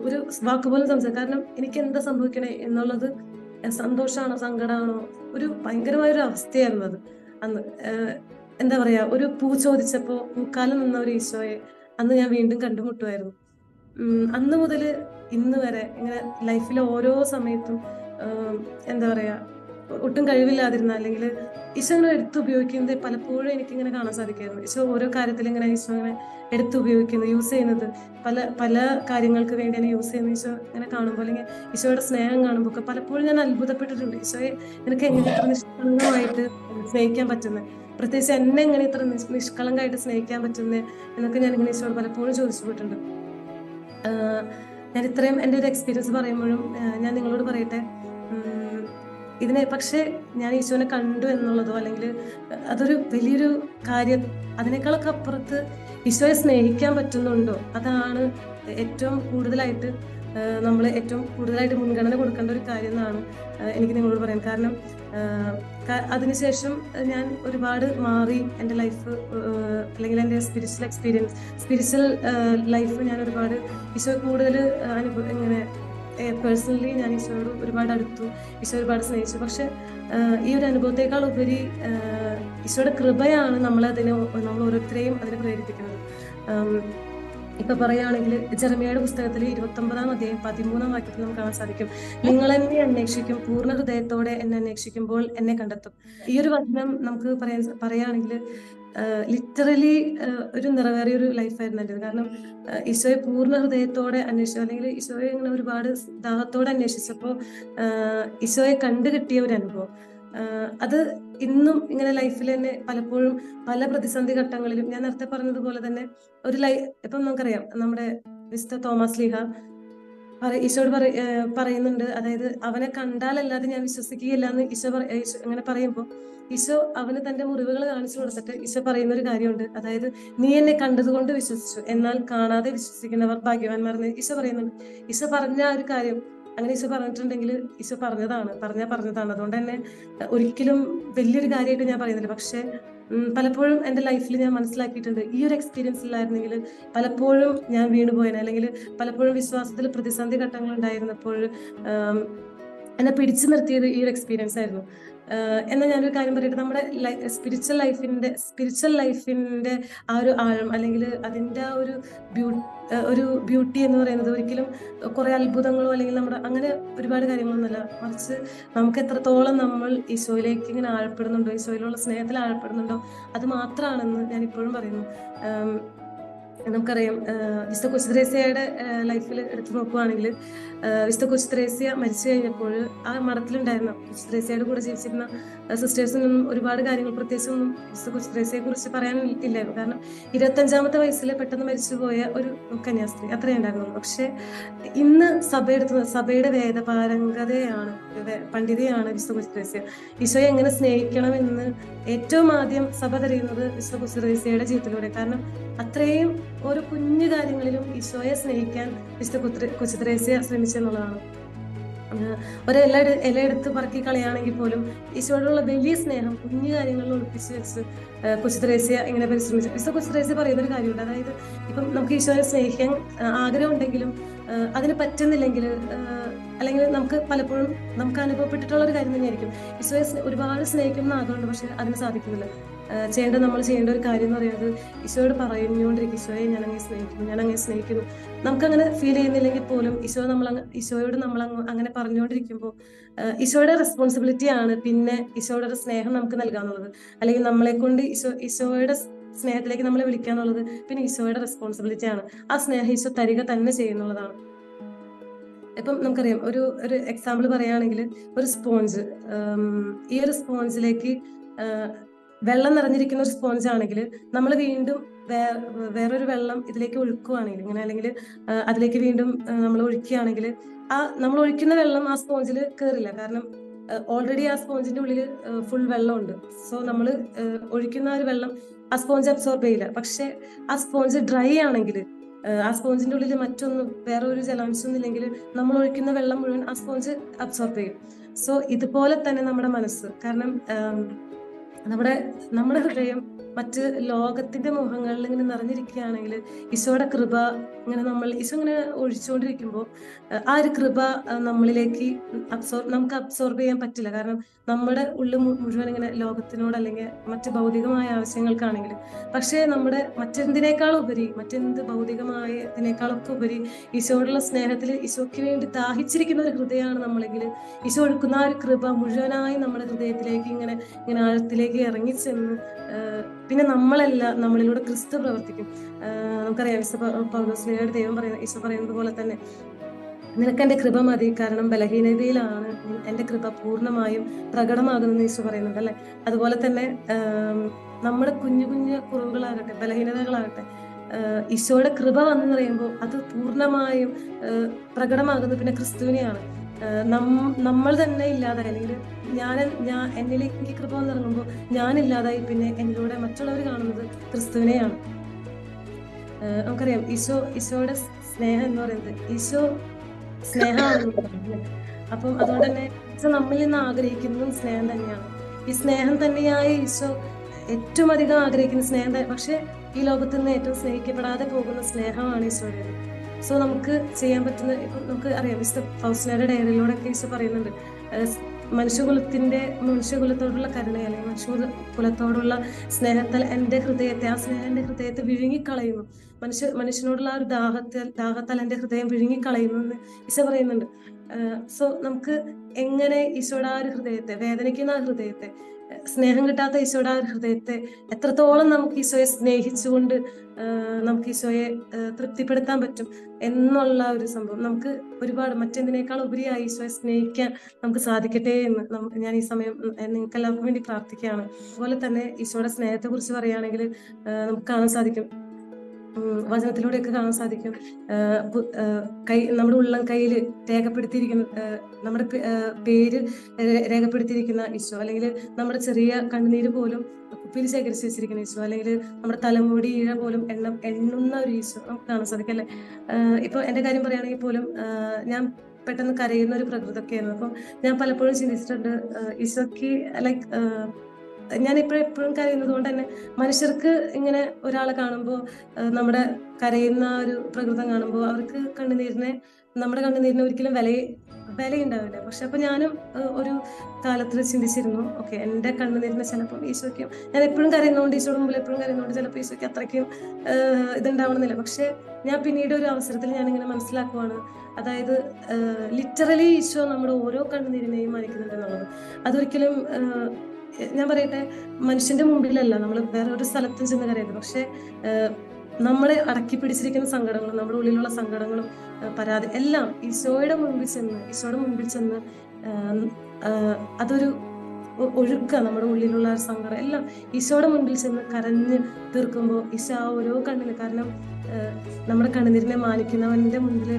ഒരു വാക്ക് പോലും സംസാരിക്കും കാരണം എനിക്ക് എന്താ സംഭവിക്കണേ എന്നുള്ളത് സന്തോഷമാണോ സങ്കടമാണോ? ഒരു ഭയങ്കരമായ ഒരു അവസ്ഥയായിരുന്നു അത്. അന്ന് എന്താ പറയാ ഒരു പൂ ചോദിച്ചപ്പോ പൂക്കാലം നിന്ന ഒരു ഈശോയെ അന്ന് ഞാൻ വീണ്ടും കണ്ടുമുട്ടുമായിരുന്നു. അന്ന് മുതൽ ഇന്ന് വരെ ഇങ്ങനെ ലൈഫിലെ ഓരോ സമയത്തും എന്താ പറയാ ഒട്ടും കഴിവില്ലാതിരുന്ന അല്ലെങ്കിൽ ഈശോ ഇങ്ങനെ എടുത്ത് ഉപയോഗിക്കുന്നത് പലപ്പോഴും എനിക്കിങ്ങനെ കാണാൻ സാധിക്കായിരുന്നു. ഈശോ ഓരോ കാര്യത്തിൽ ഇങ്ങനെ ഈശോ ഇങ്ങനെ എടുത്ത് ഉപയോഗിക്കുന്നത് യൂസ് ചെയ്യുന്നത്. പല പല കാര്യങ്ങൾക്ക് വേണ്ടി എന്നെ യൂസ് ചെയ്യുന്ന ഈശോ ഇങ്ങനെ കാണുമ്പോൾ അല്ലെങ്കിൽ ഈശോയുടെ സ്നേഹം കാണുമ്പോൾ ഒക്കെ പലപ്പോഴും ഞാൻ അത്ഭുതപ്പെട്ടിട്ടുണ്ട്. ഈശോയെ എനിക്ക് എങ്ങനെ സ്നേഹിക്കാൻ പറ്റുന്നത് പ്രത്യേകിച്ച് എന്നെ എങ്ങനെ ഇത്ര നിഷ്- നിഷ്കളങ്കമായിട്ട് സ്നേഹിക്കാൻ പറ്റുന്നത് എന്നൊക്കെ ഞാൻ ഇങ്ങനെ ഈശോട് പലപ്പോഴും ചോദിച്ചിട്ടുണ്ട്. ഞാൻ ഇത്രയും എന്റെ ഒരു എക്സ്പീരിയൻസ് പറയുമ്പോഴും ഞാൻ നിങ്ങളോട് പറയട്ടെ ഇതിനെ പക്ഷേ ഞാൻ ഈശോനെ കണ്ടു എന്നുള്ളതോ അല്ലെങ്കിൽ അതൊരു വലിയൊരു കാര്യം അതിനേക്കാളൊക്കെ അപ്പുറത്ത് ഈശോയെ സ്നേഹിക്കാൻ പറ്റുന്നുണ്ടോ? അതാണ് ഏറ്റവും കൂടുതലായിട്ട് നമ്മൾ ഏറ്റവും കൂടുതലായിട്ട് മുൻഗണന കൊടുക്കേണ്ട ഒരു കാര്യം എന്നാണ് എനിക്ക് നിങ്ങളോട് പറയാൻ കാരണം. അതിനുശേഷം ഞാൻ ഒരുപാട് മാറി എന്റെ ലൈഫ് അല്ലെങ്കിൽ എന്റെ സ്പിരിച്വൽ എക്സ്പീരിയൻസ് സ്പിരിച്വൽ ലൈഫ് ഞാൻ ഒരുപാട് ഈശോ കൂടുതൽ അനുഭവം ഇങ്ങനെ പേഴ്സണലി ഞാൻ ഈശോയോട് ഒരുപാട് അടുത്തു ഈശോ ഒരുപാട് സ്നേഹിച്ചു. പക്ഷെ ഈ ഒരു അനുഭവത്തെക്കാൾ ഉപരി ഈശോയുടെ കൃപയാണ് നമ്മളതിനെ നമ്മൾ ഓരോരുത്തരെയും അതിനെ പ്രേരിപ്പിക്കുന്നത്. ഇപ്പൊ പറയുകയാണെങ്കിൽ ജെറമിയയുടെ പുസ്തകത്തിൽ ഇരുപത്തി ഒമ്പതാം അധ്യായം പതിമൂന്നാം വാക്യത്തിൽ നമുക്ക് കാണാൻ സാധിക്കും. നിങ്ങൾ എന്നെ അന്വേഷിക്കും പൂർണ ഹൃദയത്തോടെ എന്നെ അന്വേഷിക്കുമ്പോൾ എന്നെ കണ്ടെത്തും. ഈ ഒരു വചനം നമുക്ക് പറയാൻ പറയുകയാണെങ്കിൽ ലിറ്ററലി ഒരു നിറവേറിയ ഒരു ലൈഫായിരുന്നു എന്റെ കാരണം ഈശോയെ പൂർണ ഹൃദയത്തോടെ അന്വേഷിച്ചു. അല്ലെങ്കിൽ ഈശോയെ ഇങ്ങനെ ഒരുപാട് ദാഹത്തോടെ അന്വേഷിച്ചപ്പോൾ ഈശോയെ കണ്ടു കിട്ടിയ ഒരു അനുഭവം. അത് ഇന്നും ഇങ്ങനെ ലൈഫിൽ തന്നെ പലപ്പോഴും പല പ്രതിസന്ധി ഘട്ടങ്ങളിലും ഞാൻ നേരത്തെ പറഞ്ഞതുപോലെ തന്നെ ഒരു ലൈ ഇപ്പം നമുക്കറിയാം നമ്മുടെ മിസ്റ്റർ തോമസ് ലീഹ ഈശോട് പറ പറയുന്നുണ്ട്. അതായത് അവനെ കണ്ടാലല്ലാതെ ഞാൻ വിശ്വസിക്കുകയില്ല എന്ന് ഈശോ അങ്ങനെ പറയുമ്പോൾ ഈശോ അവന് തന്റെ മുറിവുകൾ കാണിച്ചു കൊടുത്തിട്ട് ഈശോ പറയുന്ന ഒരു കാര്യമുണ്ട്. അതായത് നീ എന്നെ കണ്ടതുകൊണ്ട് വിശ്വസിച്ചു എന്നാൽ കാണാതെ വിശ്വസിക്കുന്നവർ ഭാഗ്യവാന്മാർ എന്ന് ഈശോ പറയുന്നുണ്ട്. ഈശോ പറഞ്ഞ ആ ഒരു കാര്യം അങ്ങനെ ഈശോ പറഞ്ഞിട്ടുണ്ടെങ്കിൽ ഈശോ പറഞ്ഞതാണ് പറഞ്ഞാൽ പറഞ്ഞതാണ്. അതുകൊണ്ട് തന്നെ ഒരിക്കലും വലിയൊരു കാര്യമായിട്ട് ഞാൻ പറയുന്നില്ല. പക്ഷെ പലപ്പോഴും എന്റെ ലൈഫിൽ ഞാൻ മനസ്സിലാക്കിയിട്ടുണ്ട് ഈ ഒരു എക്സ്പീരിയൻസ് ഇല്ലായിരുന്നെങ്കിൽ പലപ്പോഴും ഞാൻ വീണുപോയേനെ അല്ലെങ്കിൽ പലപ്പോഴും വിശ്വാസത്തിൽ പ്രതിസന്ധി ഘട്ടങ്ങൾ ഉണ്ടായിരുന്നപ്പോൾ എന്നെ പിടിച്ചു നിർത്തിയത് ഈ ഒരു എക്സ്പീരിയൻസ് ആയിരുന്നു. എന്നാൽ ഞാനൊരു കാര്യം പറയട്ടെ? നമ്മുടെ സ്പിരിച്വൽ ലൈഫിന്റെ സ്പിരിച്വൽ ലൈഫിന്റെ ആ ഒരു ആഴം അല്ലെങ്കിൽ അതിന്റെ ആ ഒരു ബ്യൂട്ടി ഒരു ബ്യൂട്ടി എന്ന് പറയുന്നത് ഒരിക്കലും കുറെ അത്ഭുതങ്ങളോ അല്ലെങ്കിൽ നമ്മുടെ അങ്ങനെ ഒരുപാട് കാര്യങ്ങളൊന്നുമല്ല. മറിച്ച് നമുക്ക് എത്രത്തോളം നമ്മൾ ഈശോയിലേക്ക് ഇങ്ങനെ ആഴപ്പെടുന്നുണ്ടോ ഈശോയിലുള്ള സ്നേഹത്തിൽ ആഴപ്പെടുന്നുണ്ടോ അത് മാത്രമാണെന്ന് ഞാൻ ഇപ്പോഴും പറയുന്നു. നമുക്കറിയാം വിശുദ്ധ കൊച്ചുദ്രേസ്യയുടെ ലൈഫിൽ എടുത്തു നോക്കുവാണെങ്കിൽ ആഹ് വിശുദ്ധ കുസ്ത്രേസ്യ മരിച്ചു കഴിഞ്ഞപ്പോൾ ആ മഠത്തിലുണ്ടായിരുന്ന കുസ്ത്രേസ്യയുടെ കൂടെ ജീവിച്ചിരുന്ന സിസ്റ്റേഴ്സിനൊന്നും ഒരുപാട് കാര്യങ്ങൾ പ്രത്യേകിച്ചൊന്നും വിശുദ്ധ കുസ്ത്രേസ്യയെ കുറിച്ച് പറയാൻ ഇല്ലായിരുന്നു കാരണം ഇരുപത്തഞ്ചാമത്തെ വയസ്സിൽ പെട്ടെന്ന് മരിച്ചുപോയ ഒരു കന്യാസ്ത്രീ അത്രയേ ഉണ്ടായിരുന്നുള്ളൂ. പക്ഷെ ഇന്ന് സഭയെടുത്ത് സഭയുടെ വേദപാരംഗതയാണ് പണ്ഡിതയാണ് വിശുദ്ധ കുസ്ത്രേസ്യ ഈശോയെ എങ്ങനെ സ്നേഹിക്കണമെന്ന് ഏറ്റവും ആദ്യം സഭ തെരയുന്നത് വിശുദ്ധ കുസ്ത്രേസ്യയുടെ ജീവിതത്തിലൂടെ. കാരണം അത്രയും ഓരോ കുഞ്ഞു കാര്യങ്ങളിലും ഈശോയെ സ്നേഹിക്കാൻ വിശുദ്ധ കുത്ര- കൊച്ചുത്രേസ്യ ശ്രമിച്ചെന്നുള്ളതാണ് എന്നുള്ളതാണ്. ഒരു ഇല ഇല എടുത്ത് പറക്കി കളയാണെങ്കിൽ പോലും ഈശോയോടുള്ള വലിയ സ്നേഹം കുഞ്ഞു കാര്യങ്ങളിൽ ഒളിപ്പിച്ച് വെച്ച് കൊച്ചുത്രേസ്യ ഇങ്ങനെ പരിശ്രമിച്ചു. വിശുദ്ധ കൊച്ചുത്രേസ്യ പറയുന്ന ഒരു കാര്യമുണ്ട്. അതായത് ഇപ്പം നമുക്ക് ഈശോയെ സ്നേഹിക്കാൻ ആഗ്രഹം ഉണ്ടെങ്കിലും അതിന് പറ്റുന്നില്ലെങ്കിൽ അല്ലെങ്കിൽ നമുക്ക് പലപ്പോഴും നമുക്ക് അനുഭവപ്പെട്ടിട്ടുള്ള ഒരു കാര്യം തന്നെയായിരിക്കും. ഈശോയെ ഒരുപാട് ഒരുപാട് സ്നേഹിക്കുന്ന ആഗ്രഹമുണ്ട് പക്ഷെ അതിന് സാധിക്കുന്നില്ല. ചെയ്യേണ്ട നമ്മൾ ചെയ്യേണ്ട ഒരു കാര്യം എന്ന് പറയുന്നത് ഈശോയോട് പറയുന്നോണ്ടിരിക്കും ഈശോയെ ഞാൻ അങ്ങനെ സ്നേഹിക്കുന്നു ഞാൻ അങ്ങനെ സ്നേഹിക്കുന്നു. നമുക്കങ്ങനെ ഫീൽ ചെയ്യുന്നില്ലെങ്കിൽ പോലും ഈശോ നമ്മൾ ഈശോയോട് നമ്മൾ അങ്ങ് അങ്ങനെ പറഞ്ഞുകൊണ്ടിരിക്കുമ്പോൾ ഈശോയുടെ റെസ്പോൺസിബിലിറ്റി ആണ് പിന്നെ ഈശോയുടെ ഒരു സ്നേഹം നമുക്ക് നൽകാന്നുള്ളത്. അല്ലെങ്കിൽ നമ്മളെ കൊണ്ട് ഈശോ ഈശോയുടെ സ്നേഹത്തിലേക്ക് നമ്മളെ വിളിക്കാന്നുള്ളത് പിന്നെ ഈശോയുടെ റെസ്പോൺസിബിലിറ്റി ആണ്. ആ സ്നേഹം ഈശോ തരിക തന്നെ ചെയ്യുന്നുള്ളതാണ്. ഇപ്പം നമുക്കറിയാം ഒരു ഒരു എക്സാമ്പിൾ പറയുകയാണെങ്കിൽ ഒരു സ്പോഞ്ച് ഈ ഒരു സ്പോഞ്ചിലേക്ക് വെള്ളം നിറഞ്ഞിരിക്കുന്ന ഒരു സ്പോഞ്ച് ആണെങ്കിൽ നമ്മൾ വീണ്ടും വേറൊരു വെള്ളം ഇതിലേക്ക് ഒഴുക്കുവാണെങ്കിൽ ഇങ്ങനെ അല്ലെങ്കിൽ അതിലേക്ക് വീണ്ടും നമ്മൾ ഒഴിക്കുകയാണെങ്കിൽ ആ നമ്മൾ ഒഴിക്കുന്ന വെള്ളം ആ സ്പോഞ്ചിൽ കയറില്ല കാരണം ഓൾറെഡി ആ സ്പോഞ്ചിന്റെ ഉള്ളിൽ ഫുൾ വെള്ളമുണ്ട്. സോ നമ്മൾ ഒഴിക്കുന്ന ഒരു വെള്ളം ആ സ്പോഞ്ച് അബ്സോർബ് ചെയ്യില്ല. പക്ഷെ ആ സ്പോഞ്ച് ഡ്രൈ ആണെങ്കിൽ ആ സ്പോഞ്ചിന്റെ ഉള്ളിൽ മറ്റൊന്നും വേറെ ഒരു ജലാംശം ഇല്ലെങ്കിൽ നമ്മൾ ഒഴിക്കുന്ന വെള്ളം മുഴുവൻ ആ സ്പോഞ്ച് അബ്സോർബ് ചെയ്യും. സോ ഇതുപോലെ തന്നെ നമ്മുടെ മനസ്സ്. കാരണം നമ്മുടെ നമ്മുടെ ഹൃദയം മറ്റ് ലോകത്തിന്റെ മുഖങ്ങളിൽ ഇങ്ങനെ നിറഞ്ഞിരിക്കുകയാണെങ്കിൽ ഈശോയുടെ കൃപ ഇങ്ങനെ നമ്മൾ ഈശോ ഇങ്ങനെ ഒഴിച്ചുകൊണ്ടിരിക്കുമ്പോൾ ആ ഒരു കൃപ നമ്മളിലേക്ക് അബ്സോർബ് നമുക്ക് അബ്സോർബ് ചെയ്യാൻ പറ്റില്ല. കാരണം നമ്മുടെ ഉള്ളിൽ മുഴുവൻ ഇങ്ങനെ ലോകത്തിനോട് അല്ലെങ്കിൽ മറ്റ് ഭൗതികമായ ആവശ്യങ്ങൾക്കാണെങ്കിൽ പക്ഷേ നമ്മുടെ മറ്റെന്തിനേക്കാൾ ഉപരി മറ്റെന്ത് ഭൗതികമായതിനേക്കാളൊക്കെ ഉപരി ഈശോയോടുള്ള സ്നേഹത്തിൽ ഈശോയ്ക്ക് വേണ്ടി ദാഹിച്ചിരിക്കുന്ന ഒരു ഹൃദയമാണ് നമ്മളെങ്കിൽ ഈശോ ഒഴുക്കുന്ന ആ ഒരു കൃപ മുഴുവനായി നമ്മുടെ ഹൃദയത്തിലേക്ക് ഇങ്ങനെ ഇങ്ങനെ ആഴത്തിലേക്ക് ഇറങ്ങിച്ചെന്ന് പിന്നെ നമ്മളല്ല നമ്മളിലൂടെ ക്രിസ്തു പ്രവർത്തിക്കും. നമുക്കറിയാം വിശുദ്ധ പൗ- പൗലോസ്ലിഹയുടെ ദൈവം പറയുന്ന ഈശോ പറയുന്നത് പോലെ തന്നെ നിനക്ക് എന്റെ കൃപ മതി കാരണം ബലഹീനതയിലാണ് എന്റെ കൃപ പൂർണമായും പ്രകടമാകുന്നെന്ന് ഈശോ പറയുന്നുണ്ട് അല്ലെ? അതുപോലെ തന്നെ നമ്മുടെ കുഞ്ഞു കുഞ്ഞു കുറവുകളാകട്ടെ ബലഹീനതകളാകട്ടെ ഈശോയുടെ കൃപ വന്നു പറയുമ്പോൾ അത് പൂർണമായും പ്രകടമാകുന്നത് പിന്നെ ക്രിസ്തുവിനെയാണ്. നമ്മൾ തന്നെ ഇല്ലാതെ അല്ലെങ്കിൽ ഞാൻ ഞാൻ എന്നിലേക്ക് കൃപ വന്നിറങ്ങുമ്പോൾ ഞാൻ ഇല്ലാതായി പിന്നെ എന്നിലൂടെ മറ്റുള്ളവർ കാണുന്നത് ക്രിസ്തുവിനെയാണ്. നമുക്കറിയാം ഈശോ ഈശോയുടെ സ്നേഹം എന്ന് പറയുന്നത് ഈശോ പറയുന്നത് അപ്പം അതുകൊണ്ട് തന്നെ ഈശോ നമ്മിൽ നിന്ന് ആഗ്രഹിക്കുന്നതും സ്നേഹം തന്നെയാണ്. ഈ സ്നേഹം തന്നെയായ ഈശോ ഏറ്റവും അധികം ആഗ്രഹിക്കുന്ന സ്നേഹം പക്ഷെ ഈ ലോകത്ത് നിന്ന് ഏറ്റവും സ്നേഹിക്കപ്പെടാതെ പോകുന്ന സ്നേഹമാണ് ഈശോയുടെ. സോ നമുക്ക് ചെയ്യാൻ പറ്റുന്ന നമുക്ക് അറിയാം മിസ്റ്റർ ഫൗസ്ലയുടെ ഡയറിയിലൂടെ ഒക്കെ ഈശോ പറയുന്നുണ്ട് മനുഷ്യകുലത്തിന്റെ മനുഷ്യകുലത്തോടുള്ള കരുണ അല്ലെങ്കിൽ മനുഷ്യ കുലത്തോടുള്ള സ്നേഹത്താൽ എന്റെ ഹൃദയത്തെ ആ സ്നേഹം എന്റെ ഹൃദയത്തെ വിഴുങ്ങിക്കളയുന്നു. മനുഷ്യ മനുഷ്യനോടുള്ള ആ ഒരു ദാഹത്തിൽ ദാഹത്താൽ എന്റെ ഹൃദയം വിഴുങ്ങിക്കളയുന്നു എന്ന് ഈശോ പറയുന്നുണ്ട്. സോ നമുക്ക് എങ്ങനെ ഈശോയുടെ ആ ഒരു ഹൃദയത്തെ വേദനിക്കുന്ന ആ ഹൃദയത്തെ സ്നേഹം കിട്ടാത്ത ഈശോയുടെ ആ ഹൃദയത്തെ എത്രത്തോളം നമുക്ക് ഈശോയെ സ്നേഹിച്ചുകൊണ്ട് നമുക്ക് ഈശോയെ തൃപ്തിപ്പെടുത്താൻ പറ്റും എന്നുള്ള ഒരു സംഭവം. നമുക്ക് ഒരുപാട് മറ്റെന്തിനേക്കാൾ ഉപരിയായി ഈശോയെ സ്നേഹിക്കാൻ നമുക്ക് സാധിക്കട്ടെ എന്ന് ഞാൻ ഈ സമയം നിങ്ങൾക്ക് എല്ലാവർക്കും വേണ്ടി പ്രാർത്ഥിക്കുകയാണ്. അതുപോലെ തന്നെ ഈശോയുടെ സ്നേഹത്തെ കുറിച്ച് പറയുകയാണെങ്കിൽ നമുക്ക് കാണാൻ സാധിക്കും. വചനത്തിലൂടെയൊക്കെ കാണാൻ സാധിക്കും. കൈ നമ്മുടെ ഉള്ളം കയ്യിൽ രേഖപ്പെടുത്തിയിരിക്കുന്ന നമ്മുടെ പേര് രേഖപ്പെടുത്തിയിരിക്കുന്ന ഈശോ അല്ലെങ്കിൽ നമ്മുടെ ചെറിയ കണ്ണുനീര് പോലും കുപ്പിയിൽ ശേഖരിച്ച് വെച്ചിരിക്കുന്ന ഈശോ അല്ലെങ്കിൽ നമ്മുടെ തലമുടി ഇഴ പോലും എണ്ണ എണ്ണുന്ന ഒരു ഈശോ നമുക്ക് കാണാൻ സാധിക്കും അല്ലെ? ഇപ്പൊ എന്റെ കാര്യം പറയുകയാണെങ്കിൽ പോലും ഞാൻ പെട്ടെന്ന് കരയുന്ന ഒരു പ്രകൃതമൊക്കെയായിരുന്നു അപ്പം ഞാൻ പലപ്പോഴും ചിന്തിച്ചിട്ടുണ്ട് ഈശോക്ക് ലൈക്ക് ഞാൻ ഇപ്പോഴും എപ്പോഴും കരയുന്നത് കൊണ്ട് തന്നെ മനുഷ്യർക്ക് ഇങ്ങനെ ഒരാളെ കാണുമ്പോൾ നമ്മുടെ കരയുന്ന ഒരു പ്രകൃതം കാണുമ്പോൾ അവർക്ക് കണ്ണുനീരിനെ നമ്മുടെ കണ്ണുനീരിന് ഒരിക്കലും വില വിലയുണ്ടാവില്ല. പക്ഷെ അപ്പൊ ഞാനും ഒരു കാലത്തിൽ ചിന്തിച്ചിരുന്നു ഓക്കെ എന്റെ കണ്ണുനീരിന് ചിലപ്പോൾ ഈശോയ്ക്കും ഞാൻ എപ്പോഴും കരയുന്നതുകൊണ്ട് ഈശോയുടെ മുമ്പിൽ എപ്പോഴും കരയുന്നതുകൊണ്ട് ചിലപ്പോൾ ഈശോയ്ക്ക് അത്രയ്ക്കും ഇതുണ്ടാവണമെന്നില്ല. പക്ഷെ ഞാൻ പിന്നീട് ഒരു അവസരത്തിൽ ഞാൻ ഇങ്ങനെ മനസ്സിലാക്കുവാണ്. അതായത് ലിറ്ററലി ഈശോ നമ്മുടെ ഓരോ കണ്ണുനീരിനെയും മാനിക്കുന്നുണ്ട് എന്നുള്ളത്. അതൊരിക്കലും ഞാൻ പറയട്ടെ മനുഷ്യന്റെ മുമ്പിലല്ല നമ്മൾ വേറെ ഒരു സ്ഥലത്തും ചെന്ന് കരയരുത്. പക്ഷെ നമ്മളെ അടക്കി പിടിച്ചിരിക്കുന്ന സങ്കടങ്ങളും നമ്മുടെ ഉള്ളിലുള്ള സങ്കടങ്ങളും പരാതി എല്ലാം ഈശോയുടെ മുമ്പിൽ ചെന്ന് ഈശോയുടെ മുമ്പിൽ ചെന്ന് അതൊരു ഒഴുക്ക നമ്മുടെ ഉള്ളിലുള്ള സങ്കടം എല്ലാം ഈശോയുടെ മുമ്പിൽ ചെന്ന് കരഞ്ഞ് തീർക്കുമ്പോൾ ഈശോ ആ ഓരോ കണ്ണിന് കാരണം നമ്മുടെ കണ്ണുനീരിനെ മാനിക്കുന്നവന്റെ മുമ്പിൽ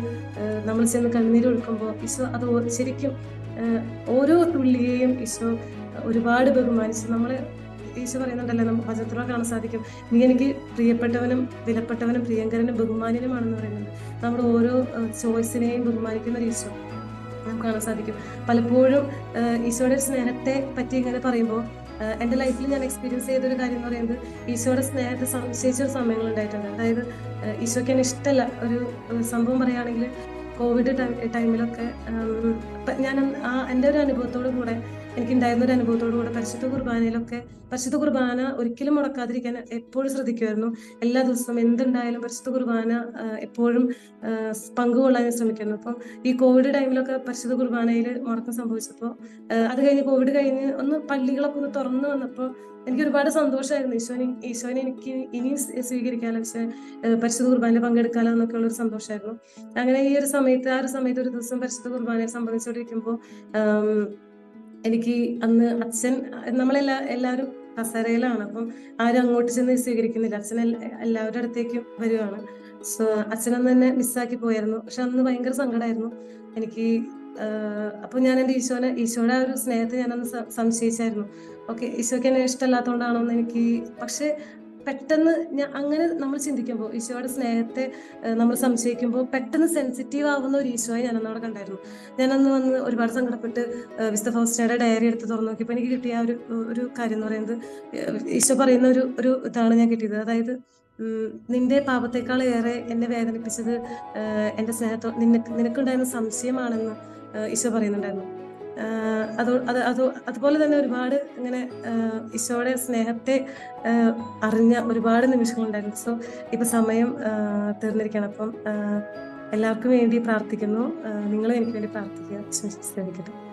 നമ്മൾ ചെന്ന് കണ്ണുനീര് ഒഴുക്കുമ്പോൾ ഈശോ അത് ശരിക്കും ഓരോ തുള്ളിയെയും ഈശോ ഒരുപാട് ബഹുമാനിച്ച് നമ്മൾ ഈശോ പറയുന്നുണ്ടല്ലോ നമുക്ക് വചനത്തിലൂടെ കാണാൻ സാധിക്കും. നീ എനിക്ക് പ്രിയപ്പെട്ടവനും വിലപ്പെട്ടവനും പ്രിയങ്കരനും ബഹുമാനനുമാണെന്ന് പറയുന്നത് നമ്മുടെ ഓരോ ചോയ്സിനെയും ബഹുമാനിക്കുന്ന ഒരു ഈശോ നമുക്ക് കാണാൻ സാധിക്കും. പലപ്പോഴും ഈശോയുടെ സ്നേഹത്തെ പറ്റി ഇങ്ങനെ പറയുമ്പോൾ എന്റെ ലൈഫിൽ ഞാൻ എക്സ്പീരിയൻസ് ചെയ്തൊരു കാര്യം എന്ന് പറയുന്നത് ഈശോയുടെ സ്നേഹത്തെ സംശയിച്ച ഒരു സമയങ്ങൾ ഉണ്ടായിട്ടുണ്ട്. അതായത് ഈശോയ്ക്ക് എന്നെ ഇഷ്ടമല്ല ഒരു സംഭവം പറയുകയാണെങ്കിൽ കോവിഡ് ടൈമിലൊക്കെ ഞാൻ ആ എന്റെ ഒരു അനുഭവത്തോടു കൂടെ എനിക്കുണ്ടായിരുന്ന ഒരു അനുഭവത്തോടു കൂടെ പരിശുദ്ധ കുർബാനയിലൊക്കെ പരിശുദ്ധ കുർബാന ഒരിക്കലും മുടക്കാതിരിക്കാൻ എപ്പോഴും ശ്രദ്ധിക്കുമായിരുന്നു. എല്ലാ ദിവസവും എന്തുണ്ടായാലും പരിശുദ്ധ കുർബാന എപ്പോഴും പങ്കുകൊള്ളാൻ ശ്രമിക്കുന്നു അപ്പം ഈ കോവിഡ് ടൈമിലൊക്കെ പരിശുദ്ധ കുർബാനയിൽ മുടക്കം സംഭവിച്ചപ്പോൾ അത് കഴിഞ്ഞ് കോവിഡ് കഴിഞ്ഞ് ഒന്ന് പള്ളികളൊക്കെ ഒന്ന് തുറന്നു വന്നപ്പോൾ എനിക്ക് ഒരുപാട് സന്തോഷമായിരുന്നു. ഈശോനെ ഈശോനെ എനിക്ക് ഇനിയും സ്വീകരിക്കാമല്ലോ. പക്ഷെ പരിശുദ്ധ കുർബാനയിൽ പങ്കെടുക്കാലോ എന്നൊക്കെ ഉള്ളൊരു സന്തോഷമായിരുന്നു. അങ്ങനെ ഈ ഒരു സമയത്ത് ആ ഒരു സമയത്ത് ഒരു ദിവസം പരിശുദ്ധ കുർബാനയെ സംബന്ധിച്ചുകൊണ്ടിരിക്കുമ്പോൾ എനിക്ക് അന്ന് അച്ഛൻ നമ്മളെല്ലാ എല്ലാവരും കസേരയിലാണ്. അപ്പം ആരും അങ്ങോട്ട് ചെന്ന് സ്വീകരിക്കുന്നില്ല. അച്ഛൻ എല്ലാ- എല്ലാവരുടെ അടുത്തേക്കും വരുവാണ്. സോ അച്ഛനന്ന് തന്നെ മിസ്സാക്കി പോയായിരുന്നു. പക്ഷെ അന്ന് ഭയങ്കര സങ്കടമായിരുന്നു എനിക്ക് അപ്പൊ ഞാൻ എന്റെ ഈശോനെ ഈശോയുടെ ആ ഒരു സ്നേഹത്തെ സ- സംശയിച്ചായിരുന്നു. ഓക്കെ ഈശോയ്ക്ക് എന്നെ ഇഷ്ടമല്ലാത്തതുകൊണ്ടാണോ എന്ന് എനിക്ക് പക്ഷെ പെട്ടെന്ന് അങ്ങനെ നമ്മൾ ചിന്തിക്കുമ്പോൾ ഈശോയുടെ സ്നേഹത്തെ നമ്മൾ സംശയിക്കുമ്പോൾ പെട്ടെന്ന് സെൻസിറ്റീവ് ആവുന്ന ഒരു ഈശോയെ ഞാൻ അവിടെ കണ്ടായിരുന്നു. ഞാനന്ന് വന്ന് ഒരുപാട് സങ്കടപ്പെട്ട് വിസ്ത ഫൗസ്റ്റയുടെ ഡയറി എടുത്ത് തുറന്നു നോക്കിയപ്പോൾ എനിക്ക് കിട്ടിയ ഒരു ഒരു കാര്യം എന്ന് പറയുന്നത് ഈശോ പറയുന്ന ഒരു ഒരു ഇതാണ് ഞാൻ കിട്ടിയത്. അതായത് നിന്റെ പാപത്തെക്കാൾ ഏറെ എന്നെ വേദനിപ്പിച്ചത് എന്റെ സ്നേഹത്തോ നിനക്ക് നിനക്കുണ്ടായിരുന്ന സംശയമാണെന്ന് ഈശോ പറയുന്നുണ്ടായിരുന്നു. അത് അത് അത് അതുപോലെ തന്നെ ഒരുപാട് ഇങ്ങനെ ഈശോയുടെ സ്നേഹത്തെ അറിഞ്ഞ ഒരുപാട് നിമിഷങ്ങളുണ്ടായിരുന്നു സോ ഇപ്പൊ സമയം തീർന്നിരിക്കണം അപ്പം എല്ലാവർക്കും വേണ്ടി പ്രാർത്ഥിക്കുന്നു. നിങ്ങളും എനിക്ക് വേണ്ടി പ്രാർത്ഥിക്കുക. ശ്രമിക്കട്ടെ